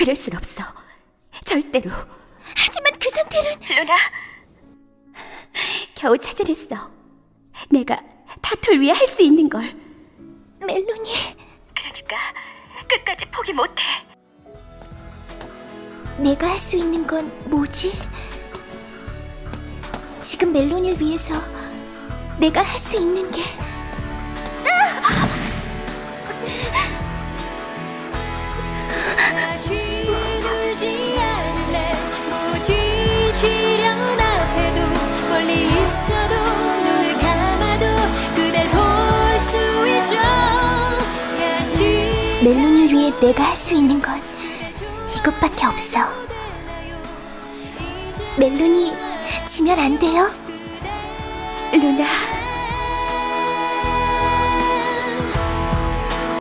그럴 순 없어. 절대로. 하지만 그 상태는 루나 겨우 찾아냈어. 내가 타톨 위해 할수 있는 걸. 멜로니. 그러니까 끝까지 포기 못해. 내가 할 수 있는 건 뭐지? 지금 멜론을 위해서 내가 할 수 있는 게 무지치려 앞에도 멀리 있어도 눈을 감아도 그댈 볼 수 있죠 야지 멜론을 위해 내가 할 수 있는 건 이것밖에 없어. 멜론이 지면 안 돼요? 루나.